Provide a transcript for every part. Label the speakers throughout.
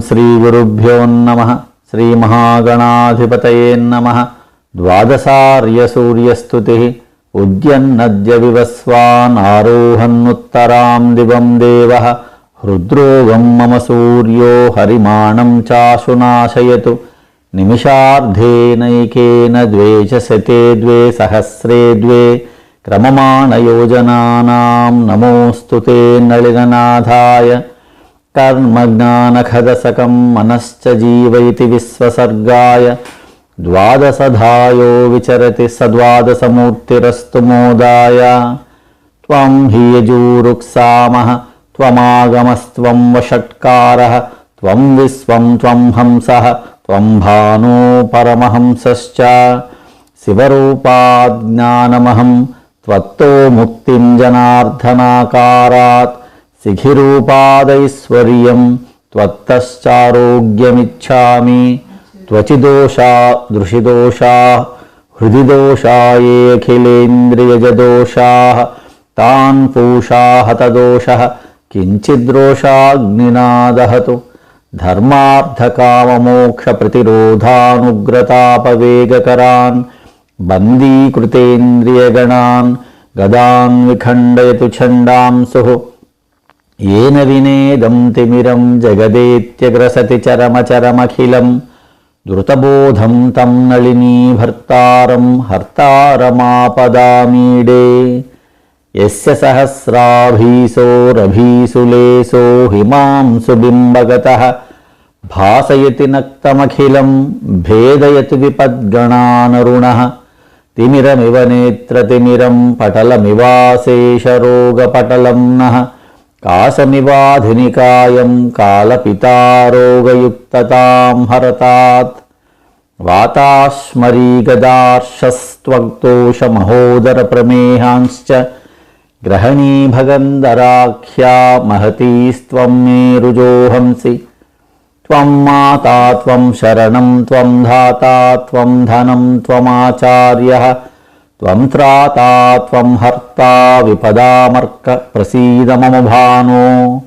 Speaker 1: శ్రీ గురుభ్యో నమ. శ్రీ మహాగణాధిపతయే నమ. ద్వాదశార్యసూర్యస్తుతి. ఉద్యన్నద్య వివస్వానారోహన్నుత్తరాం దివం దేవ. హృద్రోగం మమ సూర్యో హరిమాణం చాశునాశయతు. నిమిషార్ధేనైకేన ద్వే చ శతే ద్వే సహస్రే ద్వే. క్రమమాణయోజనానాం నమోऽस्तु ते नलिननाथाय కర్మజ్ఞానఖదసకం మనశ్చ జీవైతి విశ్వసర్గాయ ద్వాదశధాయో విచరతి సద్వాదశమూర్తిరస్తు మోదాయ త్వం హి యజూరుక్సామః త్వమాగమస్త్వం వషట్కారः త్వం విశ్వం త్వం హంసः త్వం భానో పరమహంసశ్చ శివరూపాజ్ఞానమహం త్వత్తో ముక్తిం జనార్దనాకారాత్ శిఖిరూపాదైశ్వర్యం త్వత్తశ్చారోగ్యమిచ్ఛామి త్వచిదోషా దృషిదోషా హృది దోషాయేఖిలేంద్రియజదోషా తాన్ పూషా హతదోష కించిద్రోషాగ్నినాదహతు ధర్మార్థకామమోక్షప్రతిరోధానుగ్రతాపవేగకరాన్ బందీకృతేంద్రియగణాన్ గదాన్ విఖండయతు ఛండాంసు येन विनेदं तिमिरं जगदेत्यग्रसति चरमचरमखिलम् द्रुतबोधम् तम् नळिनीभर्तारम् हर्तारमापदामीडे। यस्य सहस्राभीसोरभीसुलेसो हिमांसुबिम्बगतः भासयति नक्तमखिलं भेदयति विपद्गणानरुणः। तिमिरमिव नेत्रतिमिरं पटलमिवाशेषरोगपटलं नः। కాశమివాధినికాయం కాలపితారోగయుక్తతాం హరతాత్ వాతాశ్మరీగదార్షస్త్వక్తోషమహోదరప్రమేహాంశ్చ గ్రహణీభగంధరాఖ్యా మహతీస్త్వం మే రుజోహంసి. త్వం మాతా త్వం శరణం త్వం ధాతా త్వం ధనం త్వమాచార్యः త్వం త్రాతా త్వం హర్త విపదామర్క ప్రసీద మమ భానో.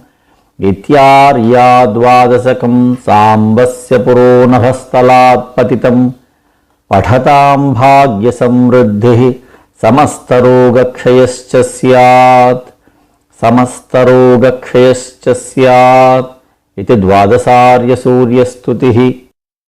Speaker 1: ఇత్యార్యాద్వాదశకం సాంబస్య పురోనభస్థలాత్ పతితం పఠతాం భాగ్యసమృద్ధిः సమస్తరోగక్షయశ్చ స్యాత్. సమస్తరోగక్షయశ్చ స్యాత్. ఇది ద్వాదశార్యసూర్యస్తుతి.